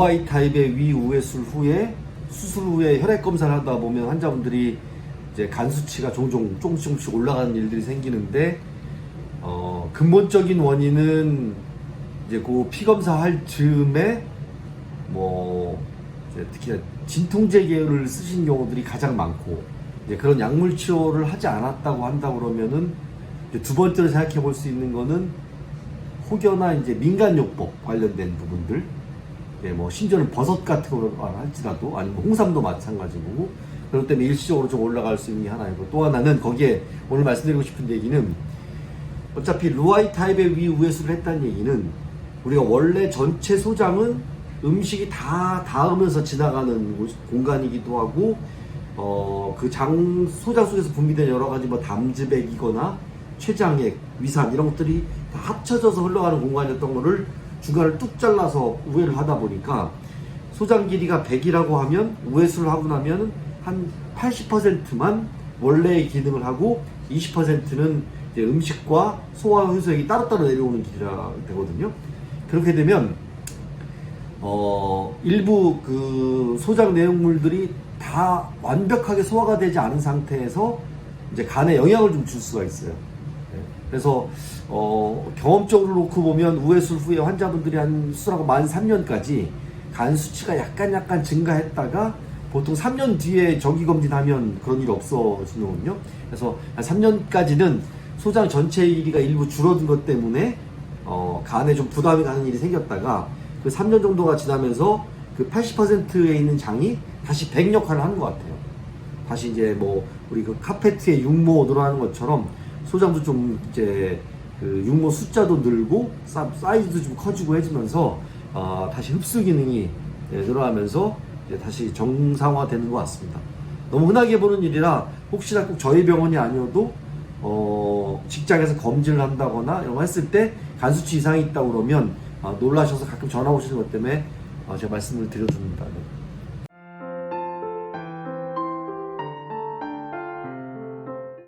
로아이 타입의 위우회술 후에 수술 후에 혈액 검사를 하다 보면 환자분들이 이제 간 수치가 종종 조금씩 조금씩 올라가는 일들이 생기는데 어, 근본적인 원인은 이제 그 피 검사 할 즈음에 뭐 이제 특히 진통제 계열을 쓰신 경우들이 가장 많고 이제 그런 약물 치료를 하지 않았다고 한다 그러면은 두 번째로 생각해 볼 수 있는 거는 혹여나 이제 민간요법 관련된 부분들 예, 뭐 심지어는 버섯 같은 걸 할지라도 아니면 뭐 홍삼도 마찬가지고 그렇기 때문에 일시적으로 좀 올라갈 수 있는 게 하나이고 또 하나는 거기에 오늘 말씀드리고 싶은 얘기는 어차피 루아이 타입의 위우회수를 했다는 얘기는 우리가 원래 전체 소장은 음식이 다 닿으면서 지나가는 곳- 공간이기도 하고 어, 그 장 소장 속에서 분비된 여러 가지 뭐 담즙액이거나 췌장액, 위산 이런 것들이 다 합쳐져서 흘러가는 공간이었던 거를 중간을 뚝 잘라서 우회를 하다 보니까 소장 길이가 100이라고 하면 우회수를 하고 나면 한 80%만 원래의 기능을 하고 20%는 이제 음식과 소화 효소액이 따로따로 내려오는 길이라 되거든요. 그렇게 되면 어, 일부 그 소장 내용물들이 다 완벽하게 소화가 되지 않은 상태에서 이제 간에 영향을 좀 줄 수가 있어요. 네. 그래서 어, 경험적으로 놓고 보면 우회술 후에 환자분들이 한 수술하고 만 3년까지 간 수치가 약간 약간 증가했다가 보통 3년 뒤에 정기 검진하면 그런 일이 없어지는군요. 그래서 한 3년까지는 소장 전체의 길이가 일부 줄어든 것 때문에 어, 간에 좀 부담이 가는 일이 생겼다가 그 3년 정도가 지나면서 그 80%에 있는 장이 다시 100 역할을 하는 것 같아요. 다시 이제 뭐 우리 그 카페트에 육모 늘어나는 것처럼 소장도 좀 이제 그 육모 숫자도 늘고 사, 사이즈도 좀 커지고 해지면서 어, 다시 흡수 기능이 예, 늘어나면서 이제 다시 정상화되는 것 같습니다. 너무 흔하게 보는 일이라 혹시나 꼭 저희 병원이 아니어도 어, 직장에서 검진을 한다거나 이런 거 했을 때 간수치 이상이 있다고 그러면 어, 놀라셔서 가끔 전화 오시는 것 때문에 어, 제가 말씀을 드려줍니다. 네.